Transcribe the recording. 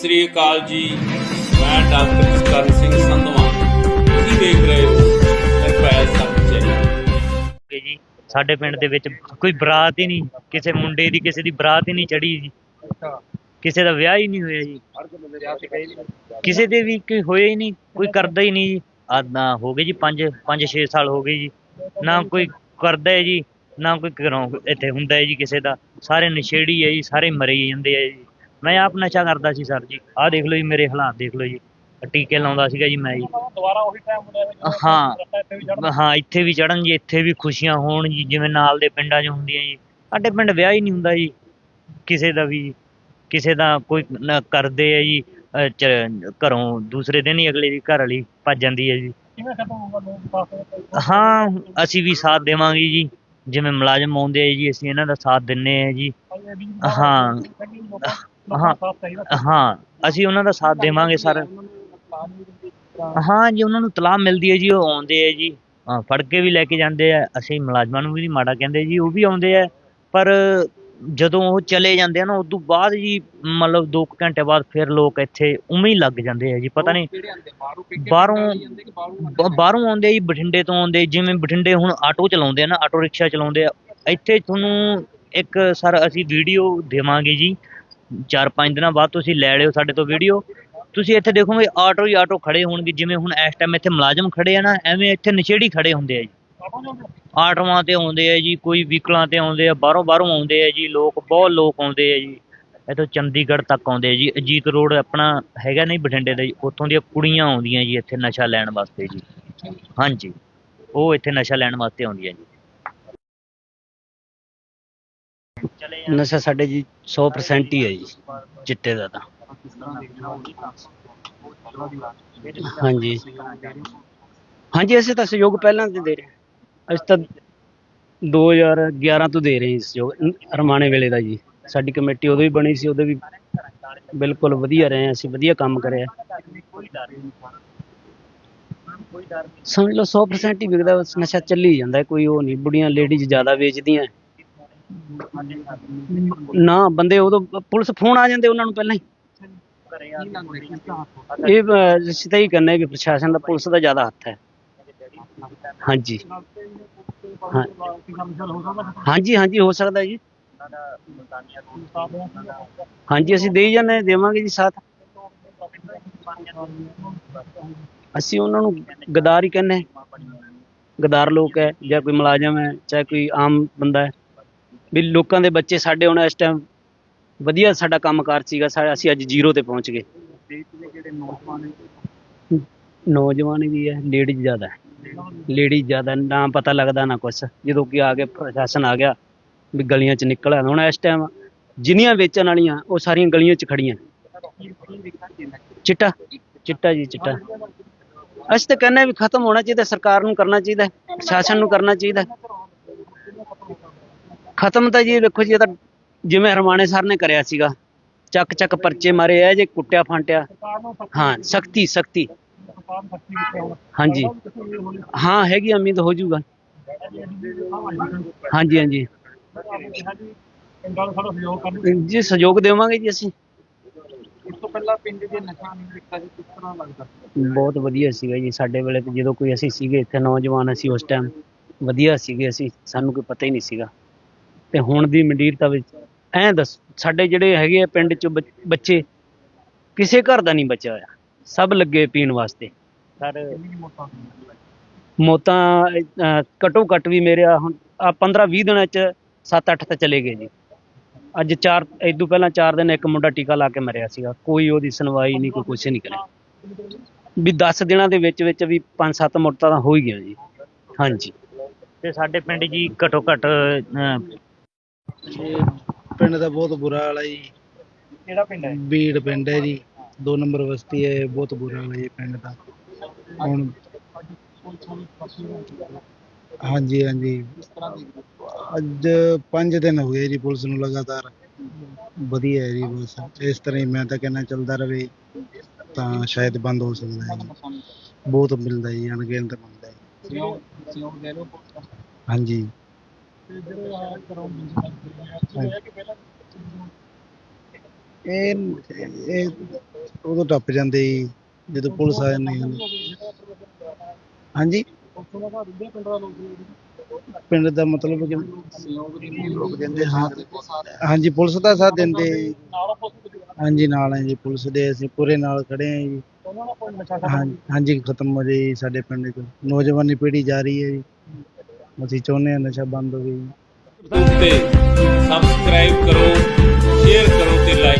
ਸ੍ਰੀ ਅਕਾਲ ਜੀ। ਮੈਂ ਡਾਕਟਰ ਜਸਕਰਨ ਸਿੰਘ ਸੰਧਵਾ। ਤੁਸੀਂ ਦੇਖ ਰਹੇ ਹੋ ਨਿਰਭੈ ਸੱਚਾਈ ਕਿ ਜੀ ਸਾਡੇ ਪਿੰਡ ਦੇ ਵਿੱਚ ਕੋਈ ਬਰਾਤ ਹੀ ਨਹੀਂ ਕਿਸੇ ਮੁੰਡੇ ਦੀ ਕਿਸੇ ਦੀ ਬਰਾਤ ਹੀ ਨਹੀਂ ਚੜੀ ਜੀ। ਕਿਸੇ ਦਾ ਵਿਆਹ ਹੀ ਨਹੀਂ ਹੋਇਆ ਜੀ। ਕਿਸੇ ਦੇ ਵੀ ਕੋਈ ਹੋਇਆ ਹੀ ਨਹੀਂ ਕੋਈ ਕਰਦਾ ਹੀ ਨਹੀਂ ਜੀ। ਆਦਾਂ ਹੋ ਗਏ ਜੀ 5 5 6 ਸਾਲ ਹੋ ਗਏ ਜੀ। ਨਾ ਕੋਈ ਕਰਦਾ ਹੈ ਜੀ ਨਾ ਕੋਈ ਘਰੋਂ ਇੱਥੇ ਹੁੰਦਾ ਹੈ ਜੀ ਕਿਸੇ ਦਾ। ਸਾਰੇ ਨਸ਼ੇੜੀ ਹੈ ਜੀ ਸਾਰੇ ਮਰੀ ਜਾਂਦੇ ਹੈ ਜੀ। ਮੈਂ ਆਪ ਨਸ਼ਾ ਕਰਦਾ ਸੀ ਸਰ ਜੀ। ਆਹ ਦੇਖ ਲਓ ਜੀ ਮੇਰੇ ਹਾਲਾਤ ਦੇਖ ਲਓ ਜੀ। ਟੀਕੇ ਲਾਉਂਦਾ ਸੀਗਾ ਜੀ ਮੈਂ ਜੀ। ਦੁਬਾਰਾ ਉਹੀ ਟਾਈਮ ਮੁੜਿਆ ਹਾਂ। ਹਾਂ। ਇੱਥੇ ਵੀ ਚੜਨ ਜੀ ਇੱਥੇ ਵੀ ਖੁਸ਼ੀਆਂ ਹੋਣ ਜੀ ਜਿਵੇਂ ਨਾਲ ਦੇ ਪਿੰਡਾਂ 'ਚ ਹੁੰਦੀਆਂ ਜੀ। ਸਾਡੇ ਪਿੰਡ ਵਿਆਹ ਹੀ ਨਹੀਂ ਹੁੰਦਾ ਜੀ। ਕਿਸੇ ਦਾ ਵੀ ਕਿਸੇ ਦਾ ਕੋਈ ਕਰਦੇ ਆ ਜੀ ਘਰੋਂ ਦੂਸਰੇ ਦਿਨ ਹੀ ਅਗਲੇ ਦੀ ਘਰ ਵਾਲੀ ਭੱਜ ਜਾਂਦੀ ਹੈ ਜੀ। ਹਾਂ ਅਸੀਂ ਵੀ ਸਾਥ ਦੇਵਾਂਗੇ ਜੀ। ਜਿਵੇਂ ਮੁਲਾਜ਼ਮ ਆਉਂਦੇ ਆ ਜੀ ਅਸੀਂ ਇਹਨਾਂ ਦਾ ਸਾਥ ਦਿੰਨੇ ਆ ਜੀ। ਹਾਂ। ਹਾਂ। ਹਾਂ ਅਸੀਂ ਉਹਨਾਂ ਦਾ ਸਾਥ ਦੇਵਾਂਗੇ ਸਰ ਹਾਂ ਜੀ ਉਹਨਾਂ ਨੂੰ ਤਲਾਹ ਮਿਲਦੀ ਹੈ ਜੀ ਉਹ ਆਉਂਦੇ ਆ ਜੀ। ਹਾਂ, ਫੜ ਕੇ ਵੀ ਲੈ ਕੇ ਜਾਂਦੇ ਆ ਅਸੀਂ ਮੁਲਾਜ਼ਮਾਂ ਨੂੰ ਵੀ ਨਹੀਂ ਮਾੜਾ ਕਹਿੰਦੇ ਜੀ ਉਹ ਵੀ ਆਉਂਦੇ ਆ ਪਰ ਜਦੋਂ ਉਹ ਚਲੇ ਜਾਂਦੇ ਆ ਨਾ ਉਸ ਤੋਂ ਬਾਅਦ ਜੀ ਮਤਲਬ 2 ਘੰਟੇ ਬਾਅਦ ਫਿਰ ਲੋਕ ਇੱਥੇ ਉਵੇਂ ਹੀ ਲੱਗ ਜਾਂਦੇ ਆ ਜੀ ਪਤਾ ਨਹੀਂ ਬਾਹਰੋਂ ਬਾਹਰੋਂ ਆਉਂਦੇ ਜੀ ਬਠਿੰਡੇ ਤੋਂ ਆਉਂਦੇ। ਜਿਵੇਂ ਬਠਿੰਡੇ ਹੁਣ ਆਟੋ ਚਲਾਉਂਦੇ ਆ ਨਾ ਆਟੋ ਰਿਕਸ਼ਾ ਚਲਾਉਂਦੇ ਆ। ਇੱਥੇ ਤੁਹਾਨੂੰ ਇੱਕ ਸਰ ਅਸੀਂ ਵੀਡੀਓ ਦੇਵਾਂਗੇ ਜੀ। ਚਾਰ ਪੰਜ ਦਿਨਾਂ ਬਾਅਦ ਤੁਸੀਂ ਲੈ ਲਿਓ ਸਾਡੇ ਤੋਂ ਵੀਡੀਓ ਤੁਸੀਂ ਇੱਥੇ ਦੇਖੋਗੇ ਆਟੋ ਹੀ ਆਟੋ ਖੜੇ ਹੋਣਗੇ, ਜਿਵੇਂ ਹੁਣ ਇਸ ਟਾਈਮ ਇੱਥੇ ਮੁਲਾਜ਼ਮ ਖੜੇ ਆ ਨਾ, ਐਵੇਂ ਇੱਥੇ ਨਸ਼ੇੜੀ ਖੜੇ ਹੁੰਦੇ ਆ ਜੀ। ਆਟੋਆਂ ਤੇ ਆਉਂਦੇ ਆ ਜੀ, ਕੋਈ ਵਹੀਕਲਾਂ ਤੇ ਆਉਂਦੇ ਆ, ਬਾਹਰੋਂ ਬਾਹਰੋਂ ਆਉਂਦੇ ਆ ਜੀ, ਲੋਕ, ਬਹੁਤ ਲੋਕ ਆਉਂਦੇ ਆ ਜੀ। ਇੱਥੋਂ ਚੰਡੀਗੜ੍ਹ ਤੱਕ ਆਉਂਦੇ ਆ ਜੀ, ਅਜੀਤ ਰੋਡ ਆਪਣਾ ਹੈਗਾ ਨਹੀਂ ਬਠਿੰਡੇ ਦਾ ਜੀ, ਉੱਥੋਂ ਦੀਆਂ ਕੁੜੀਆਂ ਆਉਂਦੀਆਂ ਜੀ ਇੱਥੇ ਨਸ਼ਾ ਲੈਣ ਵਾਸਤੇ ਜੀ। ਹਾਂਜੀ, ਉਹ ਇੱਥੇ ਨਸ਼ਾ ਲੈਣ ਵਾਸਤੇ ਆਉਂਦੀਆਂ ਜੀ। ਨਸ਼ਾ ਸਾਡੇ ਜੀ 100% ਹੀ ਹੈ ਜੀ ਚਿੱਟੇ ਦਾ ਤਾਂ। ਹਾਂਜੀ। ਹਾਂਜੀ ਅਸੀਂ ਤਾਂ ਸਹਿਯੋਗ ਪਹਿਲਾਂ ਤੇ ਦੇ ਰਹੇ ਹਾਂ। ਅਸੀਂ ਤਾਂ 2011 ਤੋਂ ਦੇ ਰਹੇ ਹਾਂ ਸਹਿਯੋਗ ਰਮਾਣੇ ਵੇਲੇ ਦਾ ਜੀ। ਸਾਡੀ ਕਮੇਟੀ ਉਦੋਂ ਵੀ ਬਣੀ ਸੀ ਉਦੋਂ ਵੀ ਬਿਲਕੁਲ ਵਧੀਆ ਰਹੇ ਹਾਂ ਅਸੀਂ ਵਧੀਆ ਕੰਮ ਕਰਿਆ। ਕੋਈ ਸਮਝ ਲਓ 100% ਹੀ ਵਿਕਦਾ ਬਸ ਨਸ਼ਾ ਚੱਲੀ ਜਾਂਦਾ ਹੈ, ਕੋਈ ਉਹ ਨਹੀਂ। ਬੁੜੀਆਂ ਲੇਡੀਜ਼ ਜ਼ਿਆਦਾ ਵੇਚਦੀਆਂ ਨਾ ਬੰਦੇ ਉਦੋਂ ਪੁਲਿਸ ਫੋਨ ਆ ਜਾਂਦੇ ਉਹਨਾਂ ਨੂੰ ਪਹਿਲਾਂ ਹੀ। ਇਹ ਅਹ, ਹੀ ਕਹਿੰਦੇ ਕਿ ਪ੍ਰਸ਼ਾਸਨ ਦਾ ਪੁਲਿਸ ਦਾ ਜ਼ਿਆਦਾ ਹੱਥ ਹੈ। ਹਾਂਜੀ। ਹਾਂਜੀ ਹਾਂਜੀ ਹੋ ਸਕਦਾ ਜੀ। ਹਾਂਜੀ ਅਸੀਂ ਦੇਈ ਜਾਂਦੇ ਦੇਵਾਂਗੇ ਜੀ ਸਾਥ। ਅਸੀਂ ਉਹਨਾਂ ਨੂੰ ਗਦਾਰ ਹੀ ਕਹਿੰਦੇ ਗਦਾਰ ਲੋਕ ਹੈ ਜਾਂ ਕੋਈ ਮੁਲਾਜ਼ਮ ਹੈ ਚਾਹੇ ਕੋਈ ਆਮ ਬੰਦਾ ਹੈ। ਵੀ ਲੋਕਾਂ ਦੇ ਬੱਚੇ ਸਾਡੇ ਹੁਣ ਇਸ ਟਾਈਮ ਵਧੀਆ ਸਾਡਾ ਕੰਮਕਾਰ ਸੀਗਾ, ਸਾ- ਅਸੀਂ ਅੱਜ ਜ਼ੀਰੋ ਤੇ ਪਹੁੰਚ ਗਏ। ਨੌਜਵਾਨ ਵੀ ਹੈ ਲੇਡੀਜ਼ ਜ਼ਿਆਦਾ ਹੈ। ਲੇਡੀਜ਼ ਜ਼ਿਆਦਾ, ਨਾ ਪਤਾ ਲੱਗਦਾ, ਨਾ ਕੁਛ। ਜਦੋਂ ਕਿ ਆ ਕੇ ਪ੍ਰਸ਼ਾਸਨ ਆ ਗਿਆ ਵੀ ਗਲੀਆਂ 'ਚ ਨਿਕਲ ਆਇਆ ਹੁਣ ਇਸ ਟਾਈਮ ਜਿੰਨੀਆਂ ਵੇਚਣ ਵਾਲੀਆਂ, ਉਹ ਸਾਰੀਆਂ ਗਲੀਆਂ 'ਚ ਖੜੀਆਂ ਚਿੱਟਾ ਚਿੱਟਾ ਜੀ, ਚਿੱਟਾ। ਅਸੀਂ ਤਾਂ ਕਹਿੰਦੇ ਹਾਂ ਵੀ ਖਤਮ ਹੋਣਾ ਚਾਹੀਦਾ, ਸਰਕਾਰ ਨੂੰ ਕਰਨਾ ਚਾਹੀਦਾ, ਪ੍ਰਸ਼ਾਸਨ ਨੂੰ ਕਰਨਾ ਚਾਹੀਦਾ। ਖਤਮ ਤਾਂ ਜੀ ਵੇਖੋ ਜੀ ਇਹ ਤਾਂ ਜਿਵੇਂ ਹਰਮਾਣੇ ਸਰ ਨੇ ਕਰਿਆ ਸੀਗਾ। ਚੱਕ ਚੱਕ ਪਰਚੇ ਮਾਰੇ ਐ ਜੇ ਕੁੱਟਿਆ ਫਾਂਟਿਆ। ਹਾਂ ਸਖਤੀ ਸਖਤੀ। ਹਾਂਜੀ। ਹਾਂ ਹੈਗੀ ਆ, ਉਮੀਦ ਹੋ ਜਾਊਗਾ ਹਾਂਜੀ ਹਾਂਜੀ। ਜੀ ਸਹਿਯੋਗ ਦੇਵਾਂਗੇ ਜੀ ਅਸੀਂ। ਇਸ ਤੋਂ ਪਹਿਲਾਂ ਪਿੰਡ ਦੇ ਨਸ਼ਾ ਨਹੀਂ ਵਿਕਦਾ ਸੀ ਕਿਸ ਤਰ੍ਹਾਂ ਲੱਗਦਾ? ਬਹੁਤ ਵਧੀਆ ਸੀਗਾ ਜੀ ਸਾਡੇ ਵੇਲੇ ਜਦੋਂ ਕੋਈ ਅਸੀਂ ਸੀਗੇ ਇੱਥੇ ਨੌਜਵਾਨ ਅਸੀਂ ਉਸ ਟਾਈਮ ਵਧੀਆ ਸੀਗੇ ਅਸੀਂ ਸਾਨੂੰ ਕੋਈ ਪਤਾ ਹੀ ਨਹੀਂ ਸੀਗਾ। ਤੇ ਹੁਣ ਦੀ ਮੰਡੀਰਤਾ ਵਿੱਚ ਐਂ ਦੱਸ ਸਾਡੇ ਜਿਹੜੇ ਹੈਗੇ ਆ ਪਿੰਡ ਚ ਬੱਚ- ਕਿਸੇ ਘਰ ਦਾ ਨਹੀਂ ਬਚਿਆ ਹੋਇਆ। ਸਭ ਲੱਗੇ ਪੀਣ ਵਾਸਤੇ। ਸਰ ਮੌਤਾਂ ਘੱਟੋ ਘੱਟ ਵੀ ਮੇਰੇ ਆ ਹੁਣ ਆ 15 20 ਦਿਨਾਂ ਚ 7-8 ਤਾਂ ਚਲੇ ਗਏ ਜੀ। ਅੱਜ ਚਾਰ ਇਦੋਂ ਪਹਿਲਾਂ 4 ਦਿਨ ਇੱਕ ਮੁੰਡਾ ਟੀਕਾ ਲਾ ਕੇ ਮਰਿਆ ਸੀਗਾ। ਕੋਈ ਉਹਦੀ ਸੁਣਵਾਈ ਨਹੀਂ ਕੋਈ ਕੁਛ ਨਹੀਂ ਕਰਿਆ। ਵੀ 10 ਦਿਨਾਂ ਦੇ ਵਿੱਚ ਵਿੱਚ ਵੀ 5-7 ਮੌਤਾਂ ਤਾਂ ਹੋ ਹੀ ਗਈਆਂ ਜੀ। ਹਾਂਜੀ। ਤੇ ਸਾਡੇ ਪਿੰਡ ਜੀ ਘਟੋ ਘੱਟ ਪਿੰਡ ਦਾ ਬਹੁਤ ਬੁਰਾ ਹਾਲ ਹੈ ਜੀ। ਕਿਹੜਾ ਪਿੰਡ ਹੈ? ਬੀੜ ਪਿੰਡ ਹੈ ਜੀ। ਦੋ ਨੰਬਰ ਬਸਤੀ ਹੈ ਬਹੁਤ ਬੁਰਾ ਹਾਲ ਹੈ ਜੀ ਪਿੰਡ ਦਾ। ਹੁਣ ਹਾਂਜੀ ਹਾਂਜੀ। ਅੱਜ 5 ਦਿਨ ਹੋ ਗਏ ਜੀ ਪੁਲਿਸ ਨੂੰ ਲਗਾਤਾਰ। ਵਧੀਆ ਹੈ ਜੀ ਬਸ। ਇਸ ਤਰ੍ਹਾਂ ਹੀ ਮੈਂ ਤਾਂ ਕਹਿੰਦਾ ਚੱਲਦਾ ਰਵੇ ਤਾਂ ਸ਼ਾਇਦ ਬੰਦ ਹੋ ਸਕਦਾ ਹੈ ਬਹੁਤ ਮਿਲਦਾ ਜੀ ਅਣਗਿਣਤ ਮਿਲਦਾ ਲਓ ਹਾਂਜੀ। ਇਹ ਇਹ ਉਦੋਂ ਟੱਪ ਜਾਂਦੇ ਜੀ ਜਦੋਂ ਪੁਲਿਸ ਆ ਜਾਂਦੀ ਹੈ ਹਾਂਜੀ? ਪਿੰਡ ਦਾ ਮਤਲਬ ਕਿ ਲੋਕ ਦਿੰਦੇ ਹਾਂ ਹਾਂਜੀ ਪੁਲਿਸ ਦਾ ਸਾਥ ਦਿੰਦੇ ਹਾਂਜੀ ਨਾਲ ਹੈ ਜੀ ਪੁਲਿਸ ਦੇ ਅਸੀਂ ਪੂਰੇ ਨਾਲ ਖੜੇ ਹਾਂ ਜੀ। ਹਾਂਜੀ ਖਤਮ ਹੋ ਜੀ ਸਾਡੇ ਪਿੰਡ 'ਚ। ਨੌਜਵਾਨੀ ਪੀੜ੍ਹੀ ਜਾ ਰਹੀ ਹੈ ਜੀ। ਅਸੀਂ ਚਾਹੁੰਦੇ ਹਾਂ ਨਸ਼ਾ ਬੰਦ ਹੋ ਜੀ ਤੇ ਸਬਸਕ੍ਰਾਈਬ ਕਰੋ ਸ਼ੇਅਰ ਕਰੋ ਤੇ ਲਾਈਕ